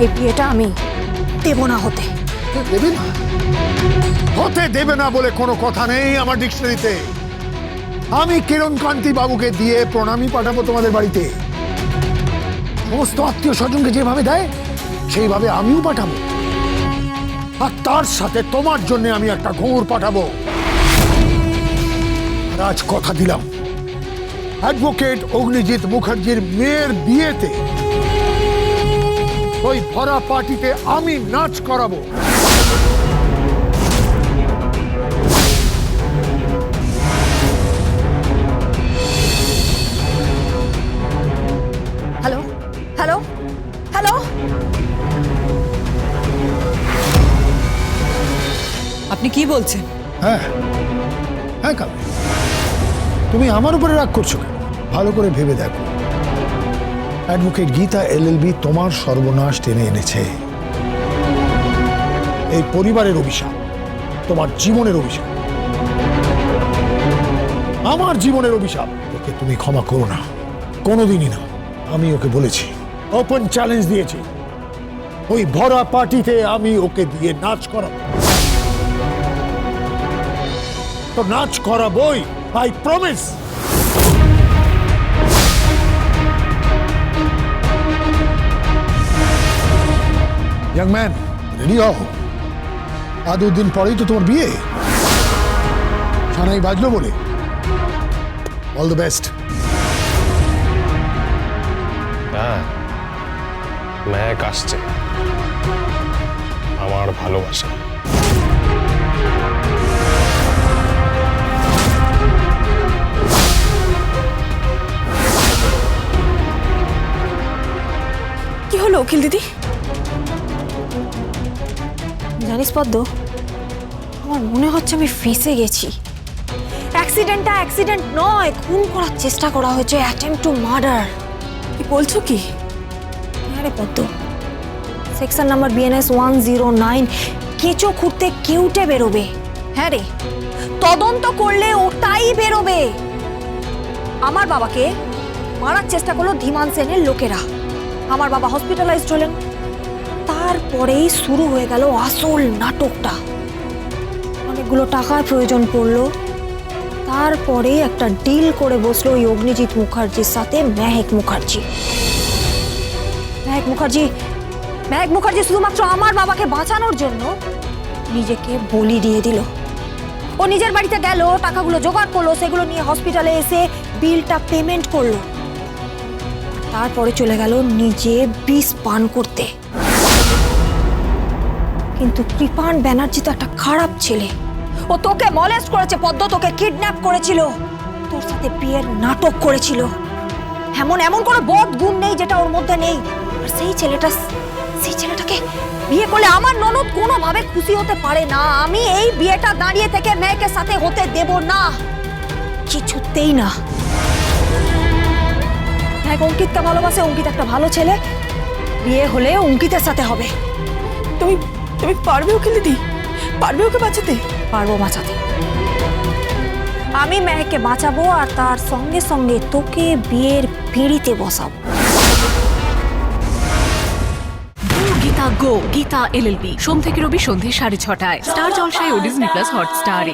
এই বিয়েটা আমি দেব না হতে। দেবে না? হতে দেবে না বলে কোনো কথা নেই আমার ডিকশনারিতে। আমি কিরণ কান্তি বাবুকে দিয়ে প্রণামী পাঠাবো তোমাদের বাড়িতে। সমস্ত আত্মীয় স্বজনকে যেভাবে দেয়, সেইভাবে আমিও পাঠাবো। আর তার সাথে তোমার জন্য আমি একটা ঘুঙুর পাঠাবো। আজ কথা দিলাম। অ্যাডভোকেট অগ্নিজিৎ মুখার্জির মেয়ের বিয়েতে ওই ভরা পার্টিতে আমি নাচ করাবো। হ্যালো? হ্যালো? হ্যালো? আপনি কি বলছেন? হ্যাঁ। হ্যাঁ কাল তুমি আমার উপরে রাগ করছ কেন? ভালো করে ভেবে দেখো। অ্যাডভোকেট গীতা এলএলবি তোমার সর্বনাশ টেনে এনেছে। এই পরিবারের অভিশাপ, তোমার জীবনের অভিশাপ। আমার জীবনের অভিশাপ, ওকে তুমি ক্ষমা করো না। কোনোদিনই না, আমি ওকে বলেছি ওপেন চ্যালেঞ্জ দিয়েছি। ওই ভরা পার্টিতে আমি ওকে দিয়ে নাচ করাবো। তো নাচ করাবোই I promise young man ready হও আর দুদিন পরেই তো তোমার বিয়ে। সানাই বাজলো বলে। অল দ্য বেস্ট হ্যাঁ ম্যাক আসছে। আমার ভালোবাসা। কি হলো অখিল দিদি? জানিস পদ্ম আমার মনে হচ্ছে আমি ফেঁসে গেছি। অ্যাক্সিডেন্টটা অ্যাক্সিডেন্ট নয়, খুন করার চেষ্টা করা হয়েছে অ্যাটেম্প টু মার্ডার কি বলছো কি? আরে Padma section number BNS one zero nine কেঁচো খুঁড়তে কেউটে বেরোবে। হ্যাঁ রে, তদন্ত করলে ওটাই বেরোবে। আমার বাবাকে মারার চেষ্টা করল ধীমান সেনের লোকেরা। আমার বাবা হসপিটালাইজ হলেন। তারপরেই শুরু হয়ে গেল আসল নাটকটা। অনেকগুলো টাকার প্রয়োজন পড়ল। তারপরে একটা ডিল করে বসল ওই অগ্নিজিৎ মুখার্জির সাথে মেহেক মুখার্জি। মেহেক মুখার্জি মেহেক মুখার্জি শুধুমাত্র আমার বাবাকে বাঁচানোর জন্য নিজেকে বলি দিয়ে দিল। ও নিজের বাড়িতে গেল, টাকাগুলো জোগাড় করল, সেগুলো নিয়ে হসপিটালে এসে বিলটা পেমেন্ট করল। তারপরে চলে গেল নিজে বিষ পান করতে। কিন্তু কৃপান ব্যানার্জি তো একটা খারাপ ছেলে। ও তোকে মলেস্ট করেছে, পদ্ম তোকে কিডন্যাপ করেছিল। তোর সাথে বিয়ের নাটক করেছিল। এমন এমন কোনো বদ গুণ নেই যেটা ওর মধ্যে নেই। আর সেই ছেলেটা, সেই ছেলেটাকে বিয়ে করলে আমার ননদ কোনোভাবে খুশি হতে পারে না। আমি এই বিয়েটা দাঁড়িয়ে থেকে মেয়েকে সাথে হতে দেব না। কিছুতেই না। এক অঙ্কিতকে ভালোবাসে, অঙ্কিত একটা ভালো ছেলে। বিয়ে হলে অঙ্কিতের সাথে হবে। তুমি তুমি পারবে ওকে দিদি? পারবে ওকে বাঁচাতে? পারব বাঁচাতে। আমি মেহেককে বাঁচাবো আর তার সঙ্গে সঙ্গে তোকে বিয়ের পিঁড়িতে বসাবো। গীতা গো গীতা এলএলবি। সোম থেকে রবি সন্ধে সাড়ে ছটায়। স্টার জলসায় ও ডিজনি প্লাস হটস্টারে।